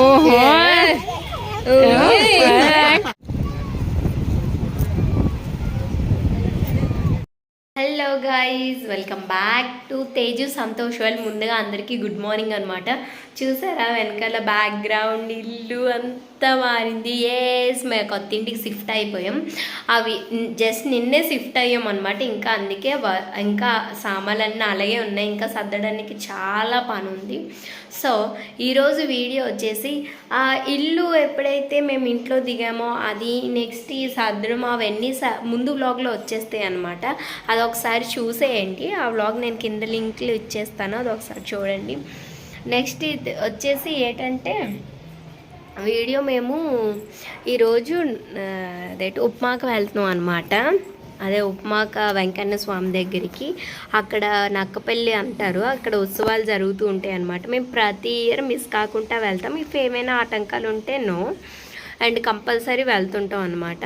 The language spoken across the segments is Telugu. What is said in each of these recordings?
ఓహో. Hello guys welcome back to Teju Santosh well ముందుగా అందరికీ గుడ్ మార్నింగ్ అనమాట చూసారా వెనకాల బ్యాక్గ్రౌండ్ ఇల్లు అంత కొత్త మారింది ఏస్ మేము కొత్త ఇంటికి షిఫ్ట్ అయిపోయాం. అవి జస్ట్ నిన్నే షిఫ్ట్ అయ్యాం అనమాట ఇంకా అందుకే వ- ఇంకా సామాన్లన్నీ అలాగే ఉన్నాయి. ఇంకా సర్దడానికి చాలా పని ఉంది. సో ఈరోజు వీడియో వచ్చేసి ఆ ఇల్లు ఎప్పుడైతే మేము ఇంట్లో దిగామో అది నెక్స్ట్ ఈ సర్దడం అవన్నీ ముందు వ్లాగ్లో వచ్చేస్తాయి అనమాట అది ఒకసారి చూసేయండి. ఆ వ్లాగ్ నేను కింద లింక్లు ఇచ్చేస్తాను. అది ఒకసారి చూడండి. నెక్స్ట్ ఇది వచ్చేసి ఏంటంటే వీడియో మేము ఈరోజు ఆ, అదేంటి ఉప్మాకు వెళ్తున్నాం అనమాట అదే ఉప్మాక వెంకన్న స్వామి దగ్గరికి. అక్కడ నక్కపల్లి అంటారు. అక్కడ ఉత్సవాలు జరుగుతూ ఉంటాయి అనమాట మేము ప్రతి ఇయర్ మిస్ కాకుండా వెళ్తాం. ఇఫ్ ఏమైనా ఆటంకాలు ఉంటే నో. అండ్ కంపల్సరీ వెళ్తుంటాం అనమాట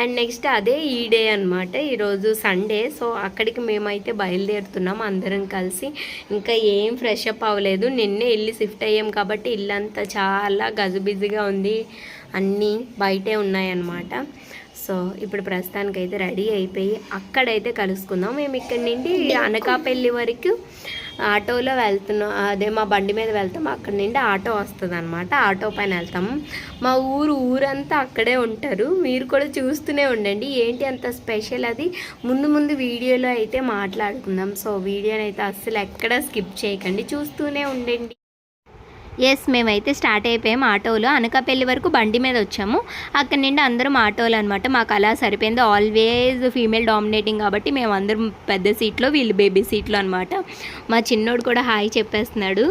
అండ్ నెక్స్ట్ అదే ఈ డే అనమాట ఈరోజు సండే. సో అక్కడికి మేమైతే బయలుదేరుతున్నాం అందరం కలిసి. ఇంకా ఏం ఫ్రెష్ అప్ అవ్వలేదు. నిన్నే ఇల్లు షిఫ్ట్ అయ్యాం కాబట్టి ఇల్లంతా చాలా గజిబిజిగా ఉంది. అన్నీ బయటే ఉన్నాయన్నమాట సో ఇప్పుడు ప్రస్తుతానికి అయితే రెడీ అయిపోయి అక్కడైతే కలుసుకుందాం. మేము ఇక్కడ నుండి అనకాపల్లి వరకు ఆటోలో వెళ్తున్నాం అదే మా బండి మీద వెళ్తాం. అక్కడ నుండి ఆటో వస్తుంది అనమాట ఆటో పైన వెళ్తాం. మా ఊరు ఊరంతా అక్కడే ఉంటారు. మీరు కూడా చూస్తూనే ఉండండి. ఏంటి అంత స్పెషల్ అది? ముందు ముందు వీడియోలో అయితే మాట్లాడుకుందాం. సో వీడియోని అయితే అస్సలు ఎక్కడ స్కిప్ చేయకండి. చూస్తూనే ఉండండి. ఎస్ మేమైతే స్టార్ట్ అయిపోయాం ఆటోలో. అనకాపల్లి వరకు బండి మీద వచ్చాము. అక్కడ నుండి అందరం ఆటోలు అనమాట మాకు అలా సరిపోయింది. ఆల్వేస్ ఫీమేల్ డామినేటింగ్ కాబట్టి మేము అందరం పెద్ద సీట్లో వీళ్ళు బేబీ సీట్లో అనమాట మా చిన్నోడు కూడా హాయ్ చెప్పేస్తున్నాడు.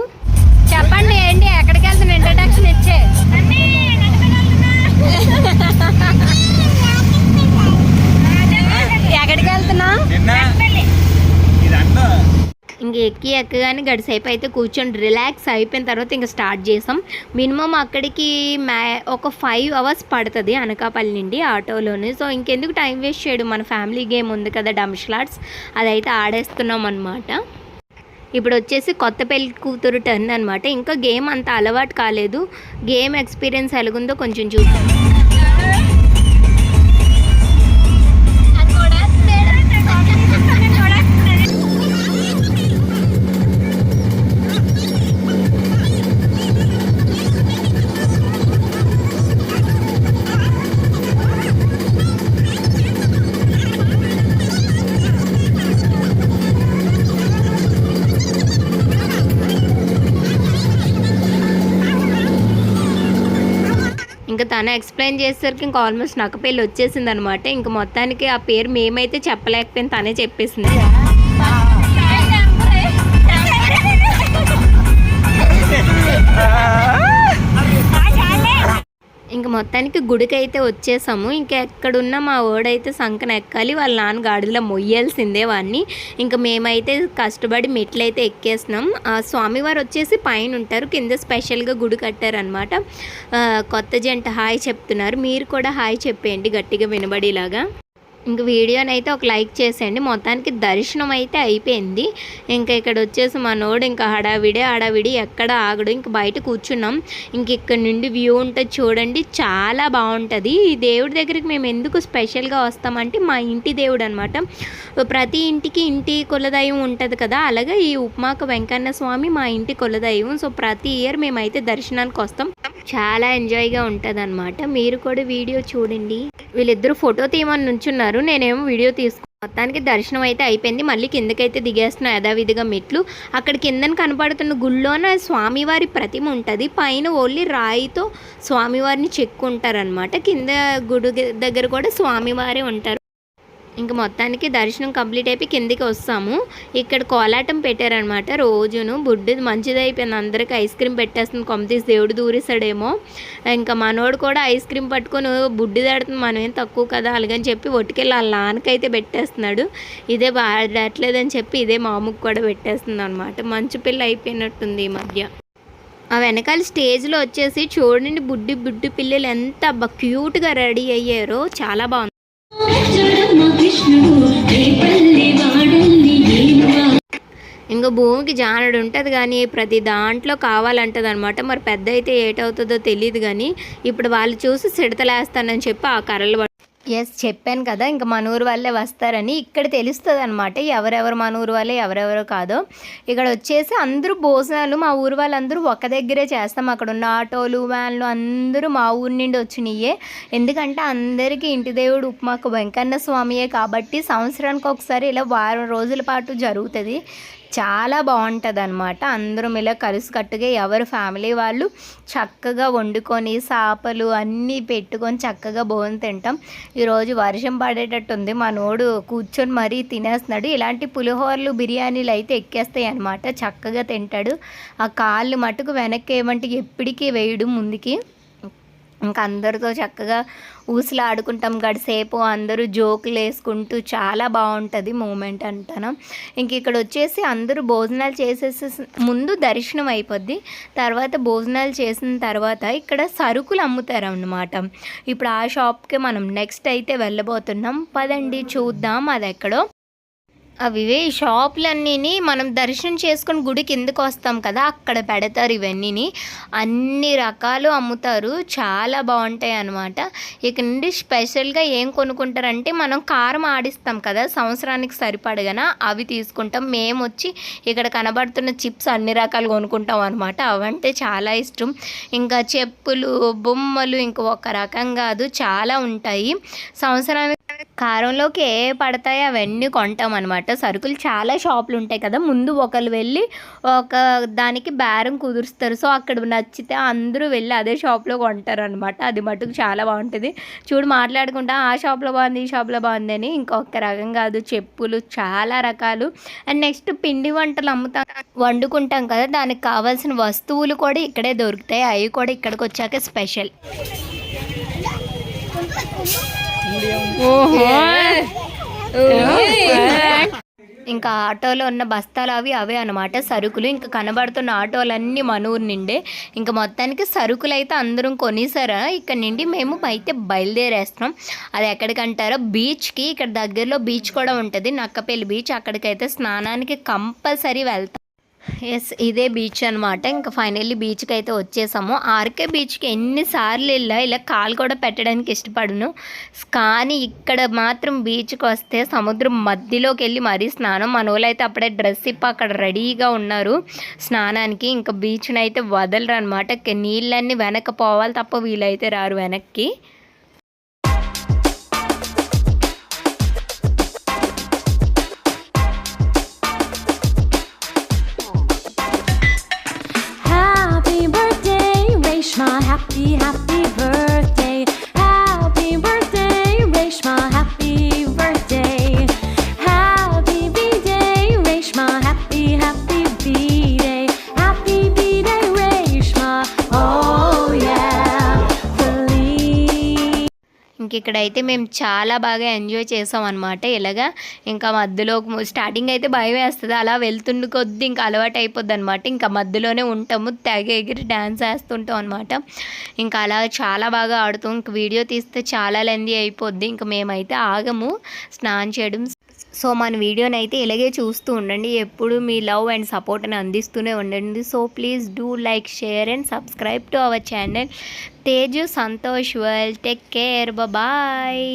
చెప్పండి ఏంటి? ఎక్కడికి వెళ్తున్నా ఇంట్రడక్షన్ ఇచ్చే ఎక్కడికి వెళ్తున్నా? ఇంక ఎక్కి ఎక్కగానే గడిసేపు అయితే కూర్చొని రిలాక్స్ అయిపోయిన తర్వాత ఇంకా స్టార్ట్ చేసాం. మినిమం అక్కడికి మ్యా ఒక ఫైవ్ అవర్స్ పడుతుంది అనకాపల్లి నుండి ఆటోలోనే. సో ఇంకెందుకు టైం వేస్ట్ చేయడం. మన ఫ్యామిలీ గేమ్ ఉంది కదా డంష్లాట్స్ అదైతే ఆడేస్తున్నాం అనమాట ఇప్పుడు వచ్చేసి కొత్త పెళ్ళి కూతురు టర్న్ అనమాట ఇంకా గేమ్ అంత అలవాటు కాలేదు. గేమ్ ఎక్స్పీరియన్స్ ఎలాగుందో కొంచెం చూద్దాం. ఇంకా తను ఎక్స్ప్లెయిన్ చేసేసరికి ఇంకా ఆల్మోస్ట్ నాకు పెళ్ళి వచ్చేసింది అనమాట ఇంకా మొత్తానికి ఆ పేరు మేమైతే చెప్పలేకపోయింది తనే చెప్పేసింది. ఇంక మొత్తానికి గుడికి అయితే వచ్చేసాము. ఇంకా ఎక్కడున్న మా ఓడైతే సంకన ఎక్కాలి వాళ్ళ నాన్న గాడిలో మొయ్యాల్సిందే వాడిని ఇంకా మేమైతే కష్టపడి మెట్లయితే ఎక్కేసినాం. ఆ స్వామివారు వచ్చేసి పైన ఉంటారు కింద స్పెషల్గా గుడి కట్టారనమాట కొత్త జంట హాయ్ చెప్తున్నారు. మీరు కూడా హాయ్ చెప్పేయండి గట్టిగా వినబడేలాగా. ఇంక వీడియోని అయితే ఒక లైక్ చేసేయండి. మొత్తానికి దర్శనం అయితే అయిపోయింది. ఇంకా ఇక్కడ వచ్చేసి మనోడు ఇంకా హడావిడి హడావిడి ఎక్కడ ఆగడు. ఇంక బయట కూర్చున్నాం. ఇంక ఇక్కడ నుండి వ్యూ ఉంటుంది చూడండి చాలా బాగుంటుంది. ఈ దేవుడి దగ్గరికి మేము ఎందుకు స్పెషల్గా వస్తామంటే మా ఇంటి దేవుడు అనమాట ప్రతి ఇంటికి ఇంటి కులదైవం ఉంటుంది కదా అలాగే ఈ ఉప్మాక వెంకన్న స్వామి మా ఇంటి కులదైవం. సో ప్రతి ఇయర్ మేమైతే దర్శనానికి వస్తాం. చాలా ఎంజాయ్గా ఉంటుంది అనమాట మీరు కూడా వీడియో చూడండి. వీళ్ళిద్దరూ ఫోటో తీయమని నుంచున్నారు. నేనేమో వీడియో తీసుకు మొత్తానికి దర్శనం అయితే అయిపోయింది. మళ్ళీ కిందకైతే దిగేస్తున్నాం యథావిధిగా మెట్లు. అక్కడ కిందన కనపడుతున్న గుళ్ళోన స్వామివారి ప్రతిమ ఉంటుంది. పైన ఓన్లీ రాయితో స్వామివారిని చెక్కుంటారనమాట కింద గుడి దగ్గర కూడా స్వామివారే ఉంటారు. ఇంక మొత్తానికి దర్శనం కంప్లీట్ అయిపోయి కిందికి వస్తాము. ఇక్కడ కోలాటం పెట్టారనమాట రోజును. బుడ్డిది మంచిది అయిపోయింది అందరికి ఐస్ క్రీమ్ పెట్టేస్తుంది. కొమ్మతీసి దేవుడు దూరిస్తాడేమో. ఇంకా మనోడు కూడా ఐస్ క్రీమ్ పట్టుకొని బుడ్డి దాడుతుంది. మనం ఏం తక్కువ కదా అలాగని చెప్పి ఒట్టుకెళ్ళి వాళ్ళ నాన్నకైతే పెట్టేస్తున్నాడు. ఇదే బాడట్లేదని చెప్పి ఇదే మాముకు కూడా పెట్టేస్తుంది అనమాట మంచి పిల్ల అయిపోయినట్టుంది ఈ మధ్య. ఆ వెనకాల స్టేజ్లో వచ్చేసి చూడండి బుడ్డి బుడ్డి పిల్లలు ఎంత క్యూట్గా రెడీ అయ్యారో. చాలా బాగుంది. ఇంకా భూమికి జానడు ఉంటుంది కానీ ప్రతి దాంట్లో కావాలంటది అనమాట మరి పెద్ద అయితే ఏటవుతుందో తెలియదు కానీ ఇప్పుడు వాళ్ళు చూసి సిడతలేస్తానని చెప్పి ఆ కర్రలు ఎస్ చెప్పాను కదా ఇంకా మనూరు వాళ్ళే వస్తారని ఇక్కడ తెలుస్తుంది అనమాట ఎవరెవరు మనూరు వాళ్ళే ఎవరెవరు కాదో. ఇక్కడ వచ్చేసి అందరూ భోజనాలు మా ఊరు వాళ్ళందరూ ఒక దగ్గరే చేస్తాం. అక్కడ ఉన్న ఆటోలు వ్యాన్లు అందరూ మా ఊరి నుండి వచ్చినాయే. ఎందుకంటే అందరికీ ఇంటి దేవుడు ఉప్మాకు వెంకన్న స్వామియే కాబట్టి సంవత్సరానికి ఒకసారి ఇలా వారం రోజుల పాటు జరుగుతుంది. చాలా బాగుంటుంది అనమాట అందరం ఇలా కలిసికట్టుగా ఎవరు ఫ్యామిలీ వాళ్ళు చక్కగా వండుకొని చేపలు అన్నీ పెట్టుకొని చక్కగా భోజనం తింటాం. ఈరోజు వర్షం పడేటట్టు ఉంది మనోడు కూర్చొని మరీ తినేస్తున్నాడు. ఇలాంటి పులిహోరలు బిర్యానీలు అయితే ఎక్కేస్తాయి అనమాట చక్కగా తింటాడు. ఆ కాళ్ళు మటుకు వెనక్కి ఏమంటే ఎప్పటికీ వేయడు ముందుకి. ఇంకా అందరితో చక్కగా ఊసలాడుకుంటాం గడిసేపు అందరూ జోకులు వేసుకుంటూ చాలా బాగుంటుంది మూమెంట్ అంటాను. ఇంక ఇక్కడ వచ్చేసి అందరూ భోజనాలు చేసేసి ముందు దర్శనం అయిపోద్ది. తర్వాత భోజనాలు చేసిన తర్వాత ఇక్కడ సరుకులు అమ్ముతారు అన్నమాట ఇప్పుడు ఆ షాప్కి మనం నెక్స్ట్ అయితే వెళ్ళబోతున్నాం. పదండి చూద్దాం అది ఎక్కడో అవి షాపులన్నీ ఈ మనం దర్శనం చేసుకుని గుడి ఎందుకు వస్తాం కదా అక్కడ పెడతారు ఇవన్నీని. అన్ని రకాలు అమ్ముతారు. చాలా బాగుంటాయి అన్నమాట. ఇక నుండి స్పెషల్గా ఏం కొనుక్కుంటారంటే మనం కారం ఆడిస్తాం కదా సంవత్సరానికి సరిపడగన అవి తీసుకుంటాం. మేము వచ్చి ఇక్కడ కనబడుతున్న చిప్స్ అన్ని రకాలు కొనుక్కుంటాం అనమాట అవంటే చాలా ఇష్టం. ఇంకా చెప్పులు బొమ్మలు ఇంకా ఒక రకం కాదు చాలా ఉంటాయి. సంవత్సరానికి కారంలోకి ఏ పడతాయో అవన్నీ కొంటాం అనమాట సరుకులు చాలా షాపులు ఉంటాయి కదా. ముందు ఒకరు వెళ్ళి ఒక దానికి బేరం కుదురుస్తారు. సో అక్కడ నచ్చితే అందరూ వెళ్ళి అదే షాప్లో కొంటారు అనమాట అది మటుకు చాలా బాగుంటుంది. చూడు మాట్లాడుకుంటా ఆ షాప్లో బాగుంది ఈ షాప్లో బాగుంది అని ఇంకొక రకం కాదు. చెప్పులు చాలా రకాలు. అండ్ నెక్స్ట్ పిండి వంటలు అమ్ముతాం వండుకుంటాం కదా. దానికి కావాల్సిన వస్తువులు కూడా ఇక్కడే దొరుకుతాయి. అవి కూడా ఇక్కడికి వచ్చాక స్పెషల్. ఇంకా ఆటోలో ఉన్న బస్తాలు అవి అవే అనమాట సరుకులు ఇంకా కనబడుతున్న ఆటోలన్నీ మన ఊరు నిండే. ఇంకా మొత్తానికి సరుకులు అయితే అందరం కొనేసారా? ఇక్కడ నుండి మేము అయితే బయలుదేరేస్తున్నాం. అది ఎక్కడికంటారో? బీచ్కి. ఇక్కడ దగ్గరలో బీచ్ కూడా ఉంటుంది. నక్కపల్లి బీచ్. అక్కడికైతే స్నానానికి కంపల్సరీ వెళ్తాం. ఎస్ ఇదే బీచ్ అనమాట ఇంకా ఫైనల్లీ బీచ్కి అయితే వచ్చేసాము. ఆర్కే బీచ్కి ఎన్నిసార్లు వెళ్ళా ఇలా కాలు కూడా పెట్టడానికి ఇష్టపడను. కానీ ఇక్కడ మాత్రం బీచ్కి వస్తే సముద్రం మధ్యలోకి వెళ్ళి మరీ స్నానం. మన అయితే అప్పుడే డ్రెస్ ఇప్ప అక్కడ రెడీగా ఉన్నారు. స్నానానికి ఇంకా బీచ్ని అయితే వదలరు అనమాట నీళ్ళన్నీ వెనక పోవాలి తప్ప వీలైతే రారు వెనక్కి. Happy, happy ఇంక ఇక్కడైతే మేము చాలా బాగా ఎంజాయ్ చేసాం అనమాట ఇలాగా ఇంకా మధ్యలో స్టార్టింగ్ అయితే భయం వేస్తుంది. అలా వెళ్తుండు కొద్ది ఇంకా అలవాటు అయిపోద్ది అనమాట ఇంకా మధ్యలోనే ఉంటాము. తెగ ఎగిరి డ్యాన్స్ వేస్తుంటాం అనమాట ఇంకా అలా చాలా బాగా ఆడుతాం ఇంక వీడియో తీస్తే చాలా లెంది అయిపోద్ది. ఇంకా మేమైతే ఆగము. స్నానం చేయడం సో మన వీడియోని అయితే ఇలాగే చూస్తూ ఉండండి. ఎప్పుడు మీ లవ్ అండ్ సపోర్ట్ని అందిస్తూనే ఉండండి. So please do like share and subscribe to our channel. Teju Santosh will take care bye